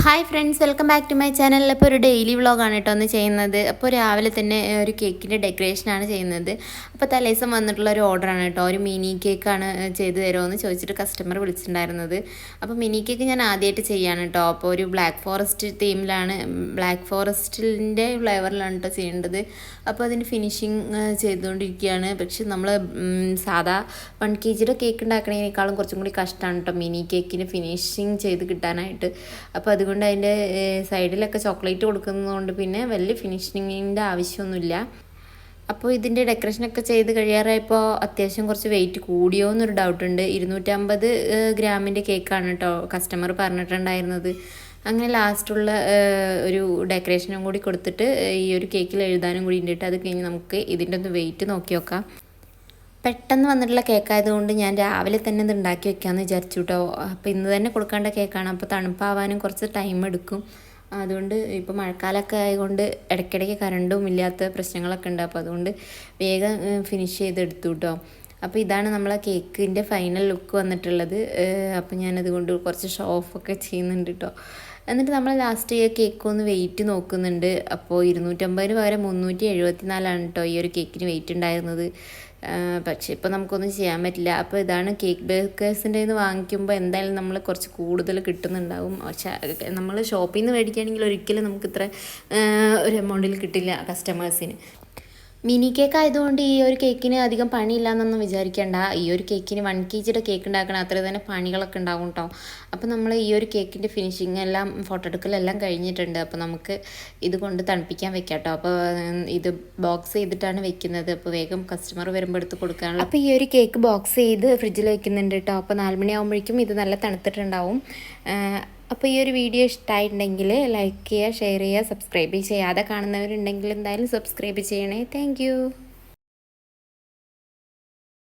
Hi friends welcome back to my channel അപ്പോൾ ഒരു daily വ്ളോഗാണ് കേട്ടോ ഒന്ന് ചെയ്യുന്നത്. അപ്പോൾ രാവിലെ തന്നെ ഒരു കേക്കിന്റെ ഡെക്കറേഷനാണ് ചെയ്യുന്നത്. അപ്പോൾ തലേദിവസം വന്നിട്ടുള്ള ഒരു ഓർഡറാണ് കേട്ടോ. ഒരു മിനി കേക്കാണ് ചെയ്ത് ചെയ്തു തരുമോ എന്ന് ചോദിച്ചിട്ട് കസ്റ്റമർ വിളിച്ചിട്ടുണ്ടായിരുന്നത്. അപ്പോൾ മിനി കേക്ക് ഞാൻ ആദ്യമായിട്ട് ചെയ്യാണ് കേട്ടോ. അപ്പോൾ ഒരു ബ്ലാക്ക് ഫോറസ്റ്റ് തീമിലാണ് ബ്ലാക്ക് ഫോറസ്റ്റിന്റെ ഫ്ലേവറിലാണ് കേട്ടോ ചെയ്യേണ്ടത്. അപ്പോൾ അതിന്റെ ഫിനിഷിങ് ചെയ്തുകൊണ്ടിരിക്കുകയാണ്. പക്ഷെ നമ്മൾ സാധാ വൺ കെ ജിയുടെ കേക്ക് ഉണ്ടാക്കണേക്കാളും കുറച്ചും കൂടി കഷ്ടമാണ് കേട്ടോ മിനി കേക്കിന് ഫിനിഷിങ് ചെയ്ത് കിട്ടാനായിട്ട്. അപ്പോൾ അതുകൊണ്ട് അതിന്റെ സൈഡിലൊക്കെ ചോക്ലേറ്റ് കൊടുക്കുന്നതുകൊണ്ട് പിന്നെ വലിയ ഫിനിഷിങ്ങിന്റെ ആവശ്യമൊന്നുമില്ല. അപ്പോൾ ഇതിന്റെ ഡെക്കറേഷനൊക്കെ ചെയ്ത് കഴിയാറായപ്പോൾ അത്യാവശ്യം കുറച്ച് വെയിറ്റ് കൂടിയോ എന്നൊരു ഡൗട്ടുണ്ട്. ഇരുന്നൂറ്റമ്പത് ഗ്രാമിന്റെ കേക്കാണ് കേട്ടോ കസ്റ്റമർ പറഞ്ഞിട്ടുണ്ടായിരുന്നത്. അങ്ങനെ ലാസ്റ്റുള്ള ഒരു ഡെക്കറേഷനും കൂടി കൊടുത്തിട്ട് ഈ ഒരു കേക്കിൽ എഴുതാനും കൂടി ഉണ്ടിട്ട് അത് കഴിഞ്ഞ് നമുക്ക് ഇതിന്റെ ഒന്ന് വെയിറ്റ് നോക്കി നോക്കാം. പെട്ടെന്ന് വന്നിട്ടുള്ള കേക്കായതുകൊണ്ട് ഞാൻ രാവിലെ തന്നെ ഇത് ഉണ്ടാക്കി വെക്കാമെന്ന് വിചാരിച്ചു കേട്ടോ അപ്പോൾ ഇന്ന് തന്നെ കൊടുക്കേണ്ട കേക്കാണ്. അപ്പോൾ തണുപ്പാവാനും കുറച്ച് ടൈം എടുക്കും. അതുകൊണ്ട് ഇപ്പോൾ മഴക്കാലമൊക്കെ ആയതുകൊണ്ട് ഇടയ്ക്കിടയ്ക്ക് കറണ്ടും ഇല്ലാത്ത പ്രശ്നങ്ങളൊക്കെ ഉണ്ട്. അപ്പോൾ അതുകൊണ്ട് വേഗം ഫിനിഷ് ചെയ്തെടുത്തു കേട്ടോ അപ്പോൾ ഇതാണ് നമ്മളെ കേക്കിന്റെ ഫൈനൽ ലുക്ക് വന്നിട്ടുള്ളത്. അപ്പം അപ്പോൾ ഞാനതുകൊണ്ട് കുറച്ച് ഷോ ഓഫൊക്കെ ചെയ്യുന്നുണ്ട് കേട്ടോ എന്നിട്ട് നമ്മൾ ലാസ്റ്റ് ഈ കേക്ക് ഒന്ന് വെയിറ്റ് നോക്കുന്നുണ്ട്. അപ്പോൾ ഇരുന്നൂറ്റമ്പതിന് പകരം മുന്നൂറ്റി എഴുപത്തി നാലാണ് കേട്ടോ ഈ ഒരു കേക്കിന് വെയിറ്റ് ഉണ്ടായിരുന്നത്. പക്ഷേ ഇപ്പോൾ നമുക്കൊന്നും ചെയ്യാൻ പറ്റില്ല. അപ്പോൾ ഇതാണ് കേക്ക് ബേക്കേഴ്സിന്റെ നിന്ന് വാങ്ങിക്കുമ്പോൾ എന്തായാലും നമ്മൾ കുറച്ച് കൂടുതൽ കിട്ടുന്നുണ്ടാവും. പക്ഷേ നമ്മൾ ഷോപ്പിൽ നിന്ന് മേടിക്കുകയാണെങ്കിൽ ഒരിക്കലും നമുക്ക് ഇത്ര ഒരു എമൗണ്ടിൽ കിട്ടില്ല കസ്റ്റമേഴ്സിന് മിനി കേക്ക് ആയതുകൊണ്ട് ഈ ഒരു കേക്കിന് അധികം പണിയില്ല എന്നൊന്നും വിചാരിക്കേണ്ട. ഈ ഒരു കേക്കിന് വൺ കെ ജിയുടെ കേക്ക് ഉണ്ടാക്കണം അത്ര തന്നെ പണികളൊക്കെ ഉണ്ടാവും കേട്ടോ അപ്പോൾ നമ്മൾ ഈ ഒരു കേക്കിന്റെ ഫിനിഷിങ് എല്ലാം ഫോട്ടോ എടുക്കലെല്ലാം കഴിഞ്ഞിട്ടുണ്ട്. അപ്പോൾ നമുക്ക് ഇത് കൊണ്ട് തണുപ്പിക്കാൻ വെക്കാം കേട്ടോ അപ്പോൾ ഇത് ബോക്സ് ചെയ്തിട്ടാണ് വെക്കുന്നത്. അപ്പോൾ വേഗം കസ്റ്റമർ വരുമ്പോൾ എടുത്ത് കൊടുക്കാനുള്ള അപ്പോൾ ഈ ഒരു കേക്ക് ബോക്സ് ചെയ്ത് ഫ്രിഡ്ജിൽ വെക്കുന്നുണ്ട് കേട്ടോ അപ്പോൾ നാലുമണിയാകുമ്പോഴേക്കും ഇത് നല്ല തണുത്തിട്ടുണ്ടാവും. അപ്പോൾ ഈ ഒരു വീഡിയോ ഇഷ്ടമായിട്ടുണ്ടെങ്കിൽ ലൈക്ക് ചെയ്യുക ഷെയർ ചെയ്യുക സബ്സ്ക്രൈബ് ചെയ്യാതെ കാണുന്നവരുണ്ടെങ്കിൽ എന്തായാലും സബ്സ്ക്രൈബ് ചെയ്യണേ. താങ്ക്